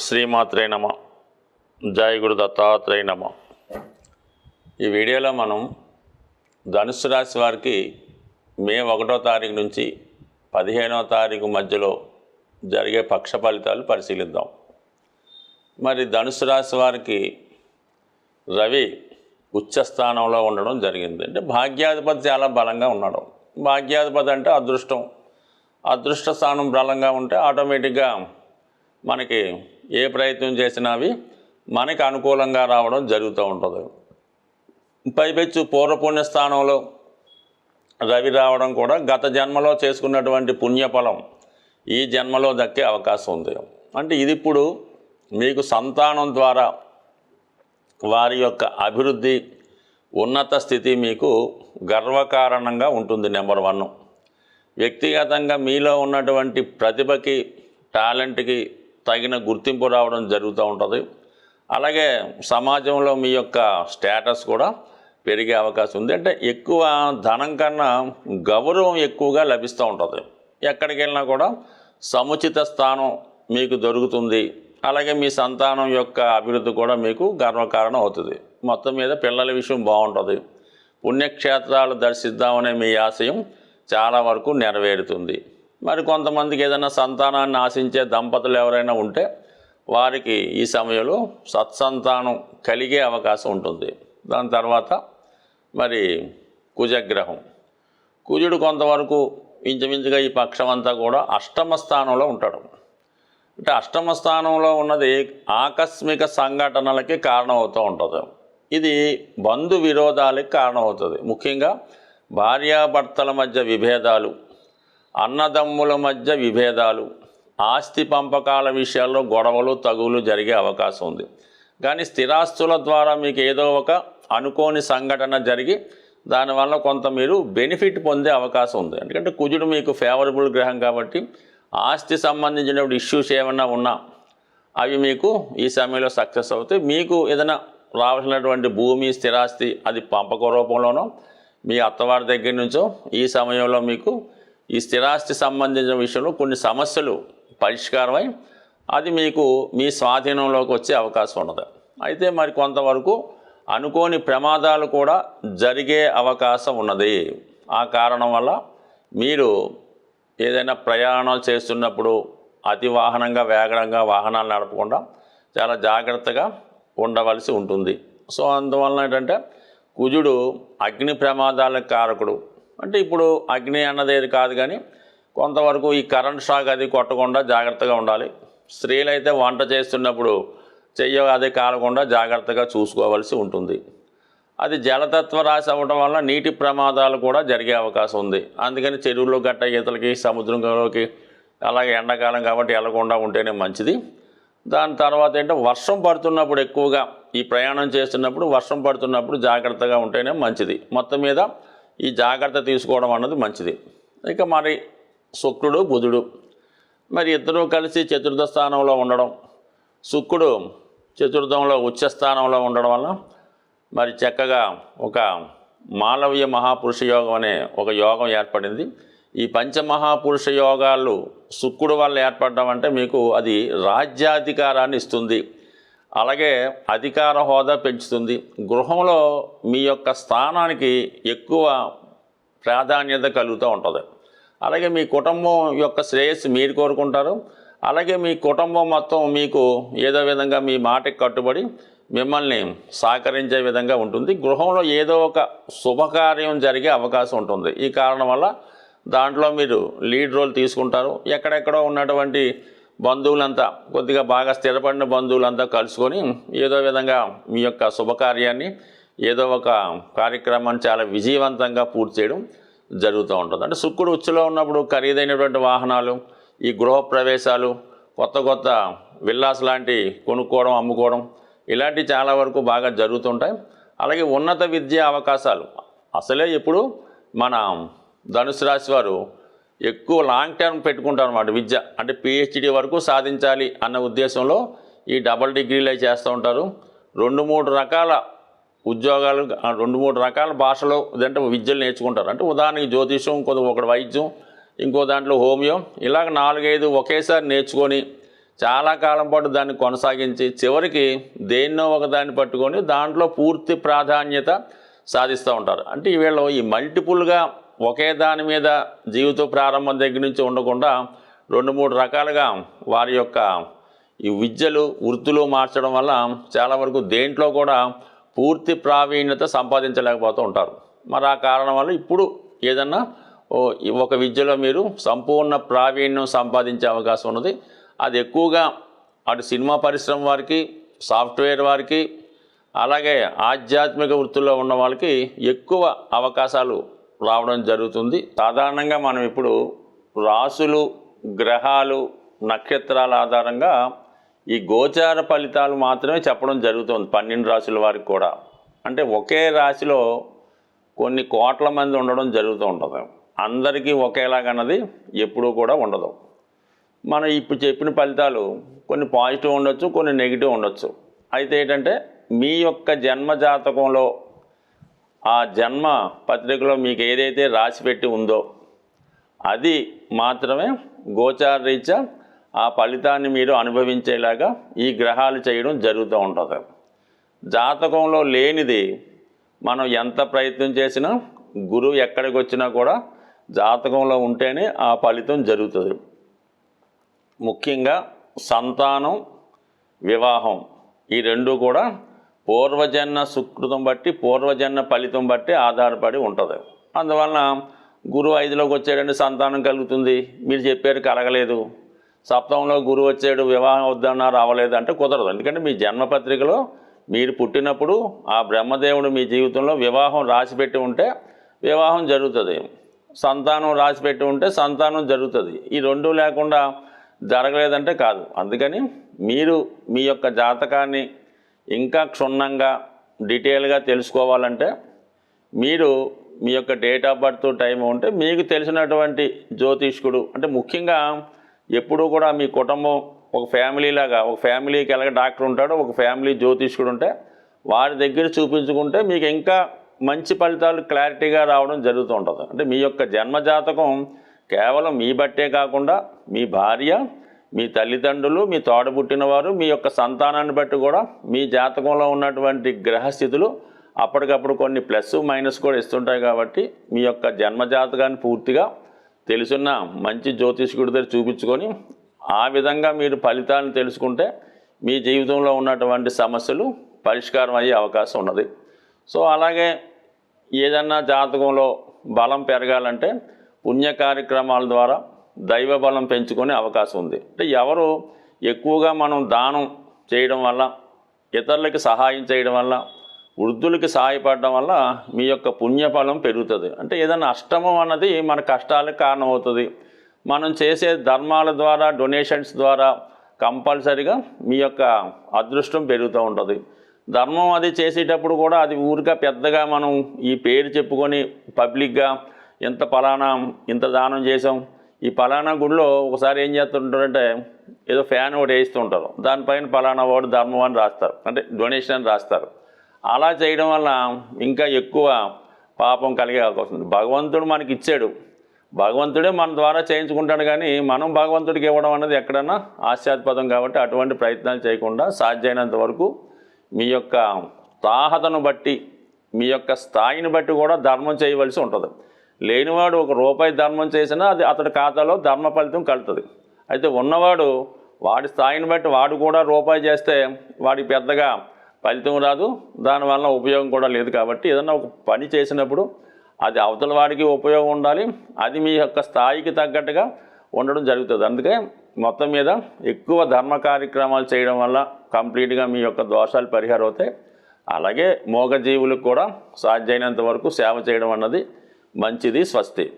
శ్రీమాత్రే నమ. జయ గురు దత్తాత్రేయ నమ. ఈ వీడియోలో మనం ధనుసు రాశి వారికి మే ఒకటో తారీఖు నుంచి పదిహేనో తారీఖు మధ్యలో జరిగే పక్ష ఫలితాలు పరిశీలిద్దాం. మరి ధనుసు రాశి వారికి రవి ఉచ్చస్థానంలో ఉండడం జరిగింది. అంటే భాగ్యాధిపతి చాలా బలంగా ఉన్నాడు. భాగ్యాధిపతి అంటే అదృష్టం. అదృష్ట స్థానం బలంగా ఉంటే ఆటోమేటిక్గా మనకి ఏ ప్రయత్నం చేసినా అవి మనకి అనుకూలంగా రావడం జరుగుతూ ఉంటుంది. పైపెచ్చు పూర్వపుణ్య స్థానంలో రవి రావడం కూడా గత జన్మలో చేసుకున్నటువంటి పుణ్యఫలం ఈ జన్మలో దక్కే అవకాశం ఉంది. అంటే ఇది ఇప్పుడు మీకు సంతానం ద్వారా వారి యొక్క అభివృద్ధి ఉన్నత స్థితి మీకు గర్వకారణంగా ఉంటుంది నెంబర్ వన్. వ్యక్తిగతంగా మీలో ఉన్నటువంటి ప్రతిభకి టాలెంట్కి తగిన గుర్తింపు రావడం జరుగుతూ ఉంటుంది. అలాగే సమాజంలో మీ యొక్క స్టేటస్ కూడా పెరిగే అవకాశం ఉంది. అంటే ఎక్కువ ధనం కన్నా గౌరవం ఎక్కువగా లభిస్తూ ఉంటుంది. ఎక్కడికి వెళ్ళినా కూడా సముచిత స్థానం మీకు దొరుకుతుంది. అలాగే మీ సంతానం యొక్క అభివృద్ధి కూడా మీకు గర్వకారణం అవుతుంది. మొత్తం మీద పిల్లల విషయం బాగుంటుంది. పుణ్యక్షేత్రాలు దర్శిద్దామనే మీ ఆశయం చాలా వరకు నెరవేరుతుంది. మరి కొంతమందికి ఏదైనా సంతానాన్ని ఆశించే దంపతులు ఎవరైనా ఉంటే వారికి ఈ సమయంలో సత్సంతానం కలిగే అవకాశం ఉంటుంది. దాని తర్వాత మరి కుజగ్రహం. కుజుడు కొంతవరకు ఇంచుమించుగా ఈ పక్షం అంతా కూడా అష్టమ స్థానంలో ఉంటాడు. అంటే అష్టమ స్థానంలో ఉన్నది ఆకస్మిక సంఘటనలకి కారణమవుతూ ఉంటుంది. ఇది బంధు విరోధాలకి కారణమవుతుంది. ముఖ్యంగా భార్యాభర్తల మధ్య విభేదాలు అన్నదమ్ముల మధ్య విభేదాలు ఆస్తి పంపకాల విషయాల్లో గొడవలు తగులు జరిగే అవకాశం ఉంది. కానీ స్థిరాస్తుల ద్వారా మీకు ఏదో ఒక అనుకోని సంఘటన జరిగి దానివల్ల కొంత మీరు బెనిఫిట్ పొందే అవకాశం ఉంది. ఎందుకంటే కుజుడు మీకు ఫేవరబుల్ గ్రహం కాబట్టి ఆస్తి సంబంధించిన ఇష్యూస్ ఏమన్నా ఉన్నా అవి మీకు ఈ సమయంలో సక్సెస్ అవుతాయి. మీకు ఏదైనా రావాల్సినటువంటి భూమి స్థిరాస్తి అది పంపక రూపంలోనో మీ అత్తవారి దగ్గర నుంచో ఈ సమయంలో మీకు ఈ స్థిరాస్తి సంబంధించిన విషయంలో కొన్ని సమస్యలు పరిష్కారమై అది మీకు మీ స్వాధీనంలోకి వచ్చే అవకాశం ఉన్నది. అయితే మరి కొంతవరకు అనుకోని ప్రమాదాలు కూడా జరిగే అవకాశం ఉన్నది. ఆ కారణం వల్ల మీరు ఏదైనా ప్రయాణాలు చేస్తున్నప్పుడు అతి వాహనంగా వేగంగా వాహనాలు నడపకుండా చాలా జాగ్రత్తగా ఉండవలసి ఉంటుంది. సో అందువలన ఏంటంటే కుజుడు అగ్ని ప్రమాదాలకు కారకుడు. అంటే ఇప్పుడు అగ్ని అన్నది ఏది కాదు కానీ కొంతవరకు ఈ కరెంట్ షాక్ అది కొట్టకుండా జాగ్రత్తగా ఉండాలి. స్త్రీలైతే వంట చేస్తున్నప్పుడు చెయ్య అది కాలకుండా జాగ్రత్తగా చూసుకోవాల్సి ఉంటుంది. అది జలతత్వ రాశి అవ్వడం వల్ల నీటి ప్రమాదాలు కూడా జరిగే అవకాశం ఉంది. అందుకని చెరువుల్లో గట్ట ఈతలకి సముద్రంలోకి అలాగే ఎండాకాలం కాబట్టి వెళ్ళకుండా ఉంటేనే మంచిది. దాని తర్వాత ఏంటంటే వర్షం పడుతున్నప్పుడు ఎక్కువగా ఈ ప్రయాణం చేస్తున్నప్పుడు వర్షం పడుతున్నప్పుడు జాగ్రత్తగా ఉంటేనే మంచిది. మొత్తం మీద ఈ జాగ్రత్త తీసుకోవడం అన్నది మంచిది. ఇక మరి శుక్రుడు బుధుడు మరి ఇద్దరూ కలిసి చతుర్థ స్థానంలో ఉండడం శుక్రుడు చతుర్థంలో ఉచ్చ స్థానంలో ఉండడం వల్ల మరి చక్కగా ఒక మాలవ్య మహాపురుష యోగం అనే ఒక యోగం ఏర్పడింది. ఈ పంచమహాపురుష యోగాలు శుక్రుడు వల్ల ఏర్పడడం అంటే మీకు అది రాజ్యాధికారాన్ని ఇస్తుంది. అలాగే అధికార హోదా పెంచుతుంది. గృహంలో మీ యొక్క స్థానానికి ఎక్కువ ప్రాధాన్యత కలుగుతూ ఉంటుంది. అలాగే మీ కుటుంబం యొక్క శ్రేయస్సు మీరు కోరుకుంటారు. అలాగే మీ కుటుంబం మొత్తం మీకు ఏదో విధంగా మీ మాటకి కట్టుబడి మిమ్మల్ని సహకరించే విధంగా ఉంటుంది. గృహంలో ఏదో ఒక శుభకార్యం జరిగే అవకాశం ఉంటుంది. ఈ కారణం వల్ల దాంట్లో మీరు లీడ్ రోల్ తీసుకుంటారు. ఎక్కడెక్కడో ఉన్నటువంటి బంధువులంతా కొద్దిగా బాగా స్థిరపడిన బంధువులంతా కలుసుకొని ఏదో విధంగా మీ యొక్క శుభకార్యాన్ని ఏదో ఒక కార్యక్రమాన్ని చాలా విజయవంతంగా పూర్తి చేయడం జరుగుతూ ఉంటుంది. అంటే శుక్రుడు ఉచ్చులో ఉన్నప్పుడు ఖరీదైనటువంటి వాహనాలు ఈ గృహ ప్రవేశాలు కొత్త కొత్త విల్లాస్ లాంటి కొనుక్కోవడం అమ్ముకోవడం ఇలాంటివి చాలా వరకు బాగా జరుగుతుంటాయి. అలాగే ఉన్నత విద్యా అవకాశాలు. అసలే ఇప్పుడు మన ధనుసు రాశి వారు ఎక్కువ లాంగ్ టర్మ్ పెట్టుకుంటారు అనమాట విద్య. అంటే పిహెచ్డి వరకు సాధించాలి అన్న ఉద్దేశంలో ఈ డబల్ డిగ్రీలు చేస్తూ ఉంటారు. రెండు మూడు రకాల ఉద్యోగాలు రెండు మూడు రకాల భాషలో ఇదంటే విద్యలు నేర్చుకుంటారు. అంటే ఉదాహరణకి జ్యోతిషం కొంత ఒకటి వైద్యం ఇంకో దాంట్లో హోమియో. ఇలాగ నాలుగైదు ఒకేసారి నేర్చుకొని చాలా కాలం పాటు దాన్ని కొనసాగించి చివరికి దేన్నో ఒక దాన్ని పట్టుకొని దాంట్లో పూర్తి ప్రాధాన్యత సాధిస్తూ ఉంటారు. అంటే వీళ్ళు ఈ మల్టిపుల్గా ఒకే దాని మీద జీవిత ప్రారంభం దగ్గర నుంచి ఉండకుండా రెండు మూడు రకాలుగా వారి యొక్క ఈ విద్యలు వృత్తులు మార్చడం వల్ల చాలా వరకు దేంట్లో కూడా పూర్తి ప్రావీణ్యత సంపాదించలేకపోతూ ఉంటారు. మరి ఆ కారణం వల్ల ఇప్పుడు ఏదన్నా ఓ ఒక విద్యలో మీరు సంపూర్ణ ప్రావీణ్యం సంపాదించే అవకాశం ఉన్నది. అది ఎక్కువగా అటు సినిమా పరిశ్రమ వారికి సాఫ్ట్వేర్ వారికి అలాగే ఆధ్యాత్మిక వృత్తుల్లో ఉన్న వాళ్ళకి ఎక్కువ అవకాశాలు రావడం జరుగుతుంది. సాధారణంగా మనం ఇప్పుడు రాసులు గ్రహాలు నక్షత్రాల ఆధారంగా ఈ గోచార ఫలితాలు మాత్రమే చెప్పడం జరుగుతుంది పన్నెండు రాసుల వారికి కూడా. అంటే ఒకే రాశిలో కొన్ని కోట్ల మంది ఉండడం జరుగుతూ ఉంటుంది అందరికీ ఒకేలాగన్నది ఎప్పుడూ కూడా ఉండదు. మనం ఇప్పుడు చెప్పిన ఫలితాలు కొన్ని పాజిటివ్ ఉండొచ్చు కొన్ని నెగిటివ్ ఉండొచ్చు. అయితే ఏంటంటే మీ యొక్క జన్మ జాతకంలో ఆ జన్మ పత్రికలో మీకు ఏదైతే రాసి పెట్టి ఉందో అది మాత్రమే గోచార రీత్యా ఆ ఫలితాన్ని మీరు అనుభవించేలాగా ఈ గ్రహాలు చేయడం జరుగుతూ ఉంటుంది. జాతకంలో లేనిది మనం ఎంత ప్రయత్నం చేసినా గురువు ఎక్కడికి వచ్చినా కూడా జాతకంలో ఉంటేనే ఆ ఫలితం జరుగుతుంది. ముఖ్యంగా సంతానం వివాహం ఈ రెండు కూడా పూర్వజన్మ సుకృతం బట్టి పూర్వజన్మ ఫలితం బట్టి ఆధారపడి ఉంటుంది. అందువలన గురువు ఐదులోకి వచ్చాడంటే సంతానం కలుగుతుంది. మీరు చెప్పారు కలగలేదు. సప్తంలో గురువు వచ్చాడు వివాహం వద్దన్నారు అవ్వలేదు అంటే కుదరదు. ఎందుకంటే మీ జన్మపత్రికలో మీరు పుట్టినప్పుడు ఆ బ్రహ్మదేవుడు మీ జీవితంలో వివాహం రాసిపెట్టి ఉంటే వివాహం జరుగుతుంది. సంతానం రాసిపెట్టి ఉంటే సంతానం జరుగుతుంది. ఈ రెండు లేకుండా జరగలేదంటే కాదు. అందుకని మీరు మీ యొక్క జాతకాన్ని ఇంకా క్షుణ్ణంగా డీటెయిల్గా తెలుసుకోవాలంటే మీరు మీ యొక్క డేట్ ఆఫ్ బర్త్ టైం ఉంటే మీకు తెలిసినటువంటి జ్యోతిష్కుడు అంటే ముఖ్యంగా ఎప్పుడూ కూడా మీ కుటుంబం ఒక ఫ్యామిలీ లాగా ఒక ఫ్యామిలీకి ఎలాగ డాక్టర్ ఉంటాడో ఒక ఫ్యామిలీ జ్యోతిష్కుడు ఉంటే వారి దగ్గర చూపించుకుంటే మీకు ఇంకా మంచి ఫలితాలు క్లారిటీగా రావడం జరుగుతూ ఉంటుంది. అంటే మీ యొక్క జన్మ జాతకం కేవలం మీ బట్టే కాకుండా మీ భార్య మీ తల్లిదండ్రులు మీ తోడబుట్టినవారు మీ యొక్క సంతానాన్ని బట్టి కూడా మీ జాతకంలో ఉన్నటువంటి గ్రహస్థితులు అప్పటికప్పుడు కొన్ని ప్లస్ మైనస్ కూడా ఇస్తుంటాయి కాబట్టి మీ యొక్క జన్మ జాతకాన్ని పూర్తిగా తెలుసున్న మంచి జ్యోతిష్కుడి దగ్గర చూపించుకొని ఆ విధంగా మీరు ఫలితాలను తెలుసుకుంటే మీ జీవితంలో ఉన్నటువంటి సమస్యలు పరిష్కారం అయ్యే అవకాశం ఉన్నది. సో అలాగే ఏదన్నా జాతకంలో బలం పెరగాలంటే పుణ్య కార్యక్రమాల ద్వారా దైవ బలం పెంచుకునే అవకాశం ఉంది. అంటే ఎవరు ఎక్కువగా మనం దానం చేయడం వల్ల ఇతరులకి సహాయం చేయడం వల్ల వృద్ధులకి సహాయపడడం వల్ల మీ యొక్క పుణ్యఫలం పెరుగుతుంది. అంటే ఏదైనా అష్టమం అన్నది మన కష్టాలకు కారణమవుతుంది. మనం చేసే ధర్మాల ద్వారా డొనేషన్స్ ద్వారా కంపల్సరిగా మీ యొక్క అదృష్టం పెరుగుతూ ఉంటుంది. ధర్మం అది చేసేటప్పుడు కూడా అది ఊరిగా పెద్దగా మనం ఈ పేరు చెప్పుకొని పబ్లిక్గా ఇంత ఫలానా ఇంత దానం చేసాం ఈ పలానా గుడిలో ఒకసారి ఏం చేస్తుంటారంటే ఏదో ఫ్యాన్ ఒకటి వేయిస్తుంటారు దానిపైన పలానా వాడు ధర్మం అని రాస్తారు. అంటే డొనేషన్ అని రాస్తారు. అలా చేయడం వల్ల ఇంకా ఎక్కువ పాపం కలిగే అవకాశం ఉంది. భగవంతుడు మనకి ఇచ్చాడు. భగవంతుడే మన ద్వారా చేయించుకుంటాడు కానీ మనం భగవంతుడికి ఇవ్వడం అనేది ఎక్కడన్నా ఆశ్చాత్పదం కాబట్టి అటువంటి ప్రయత్నాలు చేయకుండా సాధ్యమైనంత వరకు మీ యొక్క తాహతను బట్టి మీ యొక్క స్థాయిని బట్టి కూడా ధర్మం చేయవలసి ఉంటుంది. లేనివాడు ఒక రూపాయి ధర్మం చేసినా అది అతడి ఖాతాలో ధర్మ ఫలితం కలుతుంది అయితే ఉన్నవాడు వాడి స్థాయిని బట్టి వాడు కూడా రూపాయి చేస్తే వాడికి పెద్దగా ఫలితం రాదు. దానివల్ల ఉపయోగం కూడా లేదు కాబట్టి ఏదన్నా ఒక పని చేసినప్పుడు అది అవతల వాడికి ఉపయోగం ఉండాలి. అది మీ యొక్క స్థాయికి తగ్గట్టుగా ఉండడం జరుగుతుంది. అందుకే మొత్తం మీద ఎక్కువ ధర్మ కార్యక్రమాలు చేయడం వల్ల కంప్లీట్గా మీ యొక్క దోషాలు పరిహారం అవుతాయి. అలాగే మూగజీవులకు కూడా సాధ్యమైనంత వరకు సేవ చేయడం అన్నది మంచిది స్వస్తి.